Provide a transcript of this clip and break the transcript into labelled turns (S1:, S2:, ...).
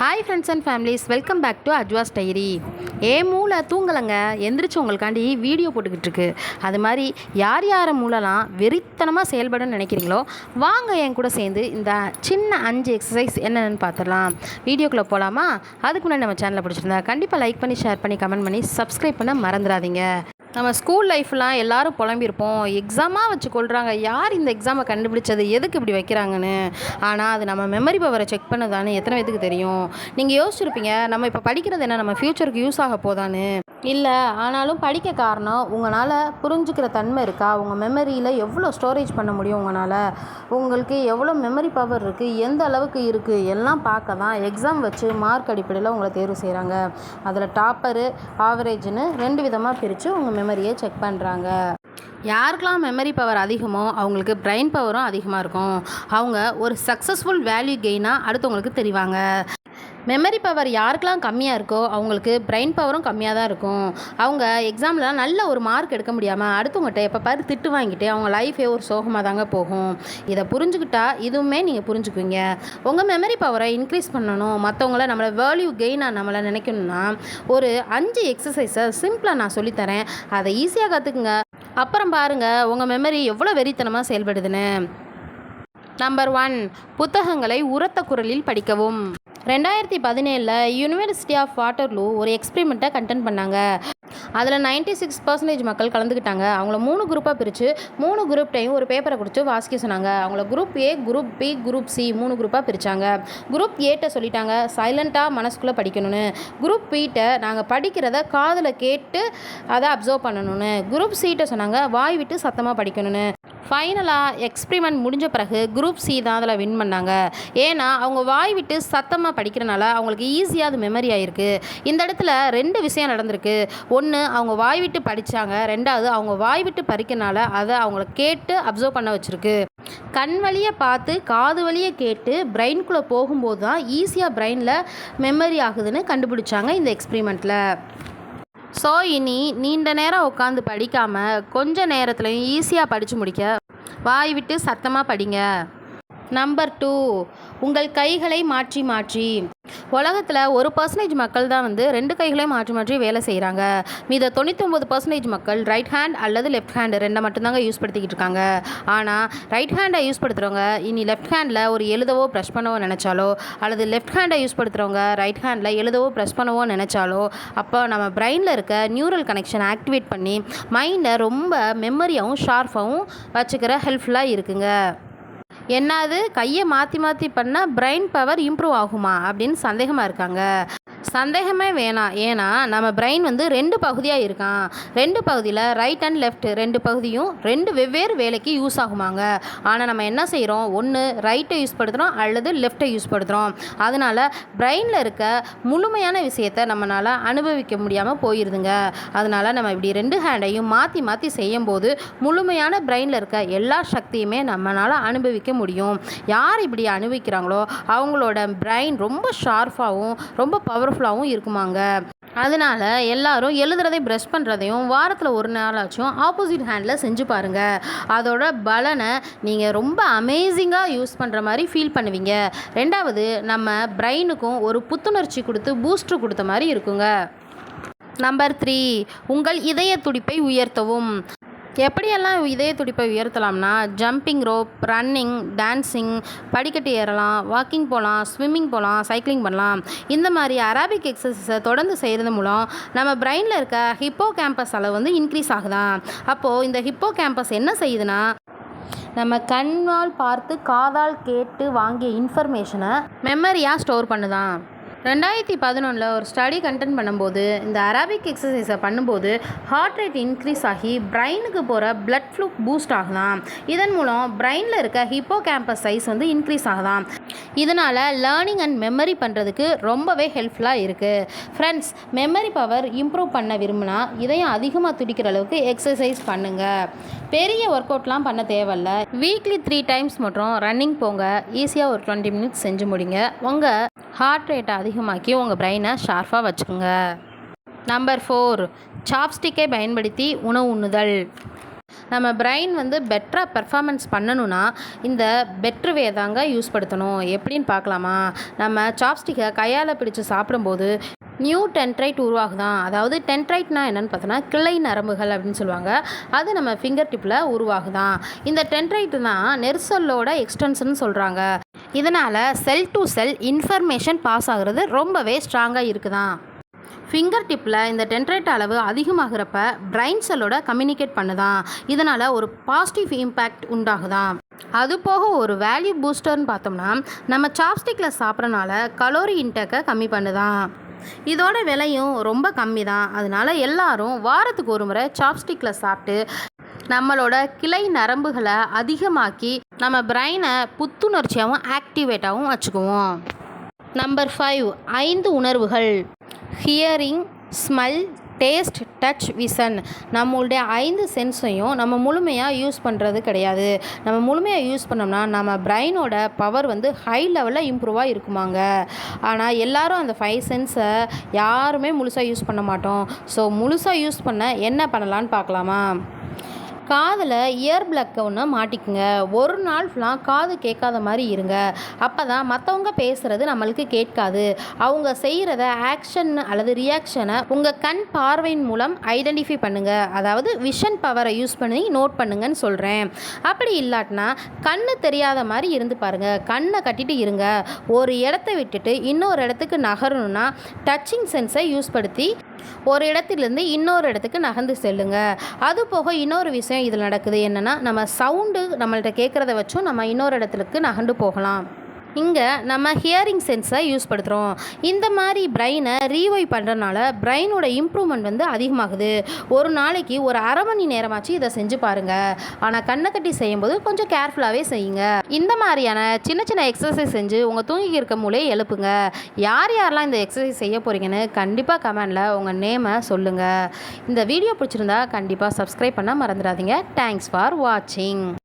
S1: Hi friends and families welcome back to அஜ்வாஸ் diary ஏ மூளை தூங்கலைங்க. எந்திரிச்சு உங்களுக்காண்டி வீடியோ போட்டுக்கிட்டு இருக்கு அது மாதிரி யார் யார் மூளைலாம் வெறித்தனமாக செயல்படுன்னு நினைக்கிறீங்களோ வாங்க என் கூட சேர்ந்து இந்த சின்ன அஞ்சு எக்ஸசைஸ் என்னென்னு பார்த்துடலாம். வீடியோக்குள்ளே போகலாமா அதுக்கு முன்னாடி நம்ம சேனலை பிடிச்சிருந்தா கண்டிப்பாக லைக் பண்ணி ஷேர் பண்ணி கமெண்ட் பண்ணி சப்ஸ்கிரைப் பண்ண மறந்துடாதீங்க. நம்ம ஸ்கூல் லைஃப்லாம் எல்லோரும் புலம்பியிருப்போம். எக்ஸாமாக வச்சு கொள்கிறாங்க யார் இந்த எக்ஸாமை கண்டுபிடிச்சது? எதுக்கு இப்படி வைக்கிறாங்கன்னு? ஆனால் அது நம்ம மெமரி பவரை செக் பண்ணுதான்னு எத்தனை பேத்துக்கு தெரியும்? நீங்கள் யோசிச்சிருப்பீங்க நம்ம இப்போ படிக்கிறது என்ன? நம்ம ஃப்யூச்சருக்கு யூஸ் ஆக போதான்னு. இல்லை ஆனாலும் படிக்க காரணம் உங்களால் புரிஞ்சுக்கிற தன்மை இருக்கா? உங்கள் மெமரியில் எவ்வளோ ஸ்டோரேஜ் பண்ண முடியும் உங்களால்? உங்களுக்கு எவ்வளோ மெமரி பவர் இருக்குது எந்த அளவுக்கு இருக்குது எல்லாம் பார்க்க தான் எக்ஸாம் வச்சு மார்க் அடிப்படையில் உங்களை தேர்வு செய்கிறாங்க அதில் டாப்பரு ஆவரேஜ்னு ரெண்டு விதமாக பிரித்து உங்கள் மெமரியை செக் பண்ணுறாங்க யாருக்கெல்லாம் மெமரி பவர் அதிகமோ அவங்களுக்கு பிரெயின் பவரும் அதிகமாக இருக்கும். அவங்க ஒரு சக்ஸஸ்ஃபுல் வேல்யூ கெயினாக அடுத்தவங்களுக்கு தெரிவாங்க. மெமரி பவர் யாருக்கெல்லாம் கம்மியாக இருக்கோ அவங்களுக்கு பிரெயின் பவரும் கம்மியாக தான் இருக்கும். அவங்க எக்ஸாமில் நல்ல ஒரு மார்க் எடுக்க முடியாமல் அடுத்தவங்ககிட்ட எப்போ பாரு திட்டு வாங்கிட்டு அவங்க லைஃபே ஒரு சோகமாக தாங்க போகும். இதை புரிஞ்சுக்கிட்டா இதுவுமே நீங்கள் புரிஞ்சுக்குவீங்க. உங்கள் மெமரி பவரை இன்க்ரீஸ் பண்ணணும். மற்றவங்கள நம்மளை வேல்யூ கெயினாக நம்மளை நினைக்கணும்னா ஒரு அஞ்சு எக்ஸசைஸை சிம்பிளாக நான் சொல்லித்தரேன். அதை ஈஸியாக கற்றுக்குங்க அப்புறம் பாருங்கள் உங்கள் மெமரி எவ்வளோ வெறித்தனமாக செயல்படுதுன்னு. நம்பர் ஒன் புத்தகங்களை உரத்த குரலில் படிக்கவும். ரெண்டாயிரத்தி பதினேழில் யூனிவர்சிட்டி ஆஃப் வாட்டர்லூ ஒரு எக்ஸ்பெரிமெண்ட்டை கண்டென்ட் பண்ணாங்க. அதில் நைன்டி சிக்ஸ் பர்சன்டேஜ் மக்கள் கலந்துக்கிட்டாங்க. அவங்கள மூணு குரூப்பாக பிரித்து மூணு குரூப்டையும் ஒரு பேப்பரை கொடுத்து வாசிக்க சொன்னாங்க. அவங்கள group A group B group C மூணு குரூப்பாக பிரித்தாங்க குரூப் ஏட்ட சொல்லிட்டாங்க சைலண்ட்டாக மனசுக்குள்ளே படிக்கணும்னு. குரூப் பீட்ட நாங்கள் படிக்கிறத காதில் கேட்டு அதை அப்சர்வ் பண்ணணும்னு. குரூப் சீட்டை சொன்னாங்க வாய் விட்டு சத்தமாக படிக்கணும்னு. ஃபைனலாக எக்ஸ்பிரிமெண்ட் முடிஞ்ச பிறகு குரூப் சி தான் அதில் வின் பண்ணாங்க. ஏன்னா அவங்க வாய் விட்டு சத்தமாக படிக்கிறனால அவங்களுக்கு ஈஸியாக அது மெமரி ஆகிருக்கு இந்த இடத்துல ரெண்டு விஷயம் நடந்திருக்கு. ஒன்று அவங்க வாய் விட்டு படித்தாங்க ரெண்டாவது அவங்க வாய் விட்டு பறிக்கிறனால அதை அவங்கள கேட்டு அப்சர்வ் பண்ண வச்சுருக்கு. கண் வழியை பார்த்து காது வழியை கேட்டு பிரெயின்குள்ளே போகும்போது தான் ஈஸியாக பிரெயினில் மெமரி ஆகுதுன்னு கண்டுபிடிச்சாங்க இந்த எக்ஸ்பிரிமெண்ட்டில் ஸோ இனி நீண்ட நேரம் உட்காந்து படிக்காமல் கொஞ்ச நேரத்துலையும் ஈஸியாக படித்து முடிக்க வாய் விட்டு சத்தமாக படிங்க. நம்பர் டூ உங்கள் கைகளை மாற்றி மாற்றி. உலகத்தில் ஒரு பர்சன்டேஜ் மக்கள் தான் வந்து ரெண்டு கைகளையும் மாற்றி மாற்றி வேலை செய்கிறாங்க மீத தொண்ணூத்தொம்பது பர்சன்டேஜ் மக்கள் ரைட் ஹேண்ட் அல்லது லெஃப்ட் ஹேண்டு ரெண்டை மட்டும்தாங்க யூஸ் படுத்திக்கிட்டு இருக்காங்க. ஆனால் ரைட் ஹேண்டை யூஸ் படுத்துகிறவங்க இனி லெஃப்ட் ஹேண்டில் ஒரு எழுதவோ ப்ரெஷ் பண்ணவோ நினச்சாலோ அல்லது லெஃப்ட் ஹேண்டை யூஸ் படுத்துகிறவங்க ரைட் ஹேண்டில் எழுதவோ ப்ரெஷ் பண்ணவோ நினச்சாலோ அப்போ நம்ம பிரெயினில் இருக்க நியூரல் கனெக்ஷன் ஆக்டிவேட் பண்ணி மைண்டை ரொம்ப மெமரியாகவும் ஷார்ப்பாகவும் வச்சுக்கிற ஹெல்ப்ஃபுல்லாக இருக்குங்க. என்னது? கையை மாற்றி மாற்றி பண்ணால் ப்ரைன் பவர் இம்ப்ரூவ் ஆகுமா? அப்படின்னு சந்தேகமாக இருக்காங்க. சந்தேகமே வேணாம் ஏன்னா நம்ம பிரெயின் வந்து ரெண்டு பகுதியாக இருக்கான். ரெண்டு பகுதியில் ரைட் அண்ட் லெஃப்ட் ரெண்டு பகுதியும் ரெண்டு வெவ்வேறு வேலைக்கு யூஸ் ஆகுமாங்க. ஆனால் நம்ம என்ன செய்கிறோம் ஒன்று ரைட்டை யூஸ் படுத்துகிறோம் அல்லது லெஃப்ட்டை யூஸ் படுத்துகிறோம் அதனால் பிரெயினில் இருக்க முழுமையான விஷயத்தை நம்மளால் அனுபவிக்க முடியாமல் போயிடுதுங்க அதனால் நம்ம இப்படி ரெண்டு ஹேண்டையும் மாற்றி மாற்றி செய்யும்போது முழுமையான பிரெயினில் இருக்க எல்லா சக்தியுமே நம்மளால் அனுபவிக்க முடியும். யார் இப்படி அனுபவிக்கிறாங்களோ அவங்களோட பிரெயின் ரொம்ப ஷார்ப்பாகவும் ரொம்ப பவர் பவர்ஃபுல்லாகவும் இருக்குமாங்க. அதனால் எல்லாரும் எழுதுறதை ப்ரெஷ் பண்ணுறதையும் வாரத்தில் ஒரு நாளாச்சும் ஆப்போசிட் ஹேண்டில் செஞ்சு பாருங்கள் அதோட பலனை நீங்கள் ரொம்ப அமேசிங்காக யூஸ் பண்ணுற மாதிரி ஃபீல் பண்ணுவீங்க. ரெண்டாவது நம்ம பிரெயினுக்கும் ஒரு புத்துணர்ச்சி கொடுத்து பூஸ்டர் கொடுத்த மாதிரி இருக்குங்க. நம்பர் த்ரீ உங்கள் இதய துடிப்பை உயர்த்தவும். எப்படியெல்லாம் இதய துடிப்பை உயர்த்தலாம்னா ஜம்பிங் ரோப் ரன்னிங் டான்ஸிங் படிக்கட்டு ஏறலாம் வாக்கிங் போகலாம் ஸ்விம்மிங் போகலாம் சைக்கிளிங் பண்ணலாம். இந்த மாதிரி அராபிக் எக்ஸசைஸை தொடர்ந்து செய்கிறது மூலம் நம்ம பிரெயினில் இருக்க ஹிப்போ கேம்பஸ் அளவு வந்து இன்க்ரீஸ் ஆகுதான் அப்போது இந்த ஹிப்போ கேம்பஸ் என்ன செய்யுதுன்னா நம்ம கண்ணால் பார்த்து காதால் கேட்டு வாங்கிய இன்ஃபர்மேஷனை மெமரியாக ஸ்டோர் பண்ணுதான். ரெண்டாயிரத்தி பதினொன்றில் ஒரு ஸ்டடி கண்டென்ட் பண்ணும்போது இந்த அராபிக் எக்ஸசைஸை பண்ணும்போது ஹார்ட் ரேட் இன்க்ரீஸ் ஆகி பிரெயினுக்கு போகிற பிளட் ஃப்ளூ பூஸ்ட் ஆகலாம். இதன் மூலம் பிரெயினில் இருக்க ஹிப்போ கேம்பஸ் சைஸ் வந்து இன்க்ரீஸ் ஆகலாம். இதனால் லேர்னிங் அண்ட் மெமரி பண்ணுறதுக்கு ரொம்பவே ஹெல்ப்ஃபுல்லாக இருக்குது ஃப்ரெண்ட்ஸ் மெமரி பவர் இம்ப்ரூவ் பண்ண விரும்பினா இதையும் அதிகமாக துடிக்கிற அளவுக்கு எக்ஸசைஸ் பண்ணுங்கள் பெரிய ஒர்க் அவுட்லாம் பண்ண தேவையில்ல. வீக்லி த்ரீ டைம்ஸ் மட்டும் ரன்னிங் போங்க. ஈஸியாக ஒரு டுவெண்ட்டி மினிட்ஸ் செஞ்சு முடிங்க. உங்கள் ஹார்ட் ரேட்டை அதிகமாக்கி உங்கள் பிரெயினை ஷார்ப்பாக வச்சுக்கோங்க. நம்பர் ஃபோர் சாப்ஸ்டிக்கை பயன்படுத்தி உணவு உண்ணுதல். நம்ம பிரெயின் வந்து பெட்டராக பெர்ஃபார்மன்ஸ் பண்ணணும்னா இந்த பெட்ரு வே தாங்க யூஸ் படுத்தணும். எப்படின்னு பார்க்கலாமா? நம்ம சாப்ஸ்டிக்கை கையால் பிடிச்சி சாப்பிடும்போது நியூ டென்ட்ரைட் உருவாகுதான் அதாவது டென்ட்ரைட்னா என்னென்னு பார்த்தோன்னா கிளை நரம்புகள் அப்படின்னு சொல்லுவாங்க. அது நம்ம ஃபிங்கர் டிப்பில் உருவாகுதான் இந்த டென்ட்ரைட் தான் நெரிசலோட எக்ஸ்டென்ஷன் சொல்கிறாங்க இதனால் cell to cell information pass ஆகுறது ரொம்பவே ஸ்ட்ராங்காக இருக்குதான் ஃபிங்கர் டிப்பில் இந்த டென்ட்ரேட் அளவு அதிகமாகிறப்ப பிரைன் செல்லோட கம்யூனிகேட் பண்ணுதான் இதனால் ஒரு பாசிட்டிவ் இம்பேக்ட் உண்டாகுதான் அது போக ஒரு வேல்யூ பூஸ்டர்னு பார்த்தோம்னா நம்ம சாப்ஸ்டிக்கில் சாப்பிட்றனால கலோரி இன்டேக்கை கம்மி பண்ணுதான் இதோட விலையும் ரொம்ப கம்மி தான் அதனால் எல்லாரும் வாரத்துக்கு ஒரு முறை சாப்ஸ்டிக்கில் சாப்பிட்டு நம்மளோட கிளை நரம்புகளை அதிகமாக்கி நம்ம பிரெயினை புத்துணர்ச்சியாகவும் ஆக்டிவேட்டாகவும் வச்சுக்குவோம். நம்பர் ஃபைவ் ஐந்து உணர்வுகள். Hearing smell taste touch vision. நம்மளுடைய ஐந்து சென்ஸையும் நம்ம முழுமையாக யூஸ் பண்ணுறது கிடையாது. நம்ம முழுமையாக யூஸ் பண்ணோம்னா நம்ம பிரெயினோட பவர் வந்து ஹை லெவலில் இம்ப்ரூவாக இருக்குமாங்க. ஆனால் எல்லாரும் அந்த ஃபைவ் சென்ஸை யாருமே முழுசாக யூஸ் பண்ண மாட்டோம். ஸோ முழுசாக யூஸ் பண்ண என்ன பண்ணலான்னு பார்க்கலாமா? காதில் இயர் பிளக்கை ஒன்று மாட்டிக்குங்க. ஒரு நாள் ஃபுல்லாக காது கேட்காத மாதிரி இருங்க. அப்போ தான் மற்றவங்க பேசுகிறது நம்மளுக்கு கேட்காது. அவங்க செய்கிறத ஆக்ஷன் அல்லது ரியாக்ஷனை உங்கள் கண் பார்வையின் மூலம் ஐடென்டிஃபை பண்ணுங்கள் அதாவது விஷன் பவரை யூஸ் பண்ணி நோட் பண்ணுங்கன்னு சொல்கிறேன் அப்படி இல்லாட்டினா கண்ணு தெரியாத மாதிரி இருந்து பாருங்கள் கண்ணை கட்டிட்டு இருங்க. ஒரு இடத்த விட்டுட்டு இன்னொரு இடத்துக்கு நகரணும்னா டச்சிங் சென்ஸை யூஸ் படுத்தி ஒரு இடத்திலிருந்து இன்னொரு இடத்துக்கு நகர்ந்து செல்லுங்க. அது போக இன்னொரு விஷயம் இதில் நடக்குது. என்னென்னா நம்ம சவுண்டு நம்மள்கிட்ட கேட்குறத வச்சும் நம்ம இன்னொரு இடத்துக்கு நகர்ந்து போகலாம். இங்கே நம்ம ஹியரிங் சென்ஸை யூஸ் படுத்துகிறோம் இந்த மாதிரி பிரெயினை ரீவை பண்ணுறனால பிரெயினோட இம்ப்ரூவ்மெண்ட் வந்து அதிகமாகுது. ஒரு நாளைக்கு ஒரு அரை மணி நேரமாச்சு இதை செஞ்சு பாருங்கள் ஆனால் கண்ணை கட்டி செய்யும்போது கொஞ்சம் கேர்ஃபுல்லாகவே செய்யுங்க. இந்த மாதிரியான சின்ன சின்ன எக்ஸசைஸ் செஞ்சு உங்கள் தூங்கி இருக்க மூலையை எழுப்புங்க. யார் யாரெல்லாம் இந்த எக்ஸசைஸ் செய்ய போகிறீங்கன்னு கண்டிப்பாக கமெண்டில் உங்கள் நேமை சொல்லுங்கள் இந்த வீடியோ பிடிச்சிருந்தா கண்டிப்பாக சப்ஸ்கிரைப் பண்ண மறந்துடாதீங்க. தேங்க்ஸ் ஃபார் வாட்சிங்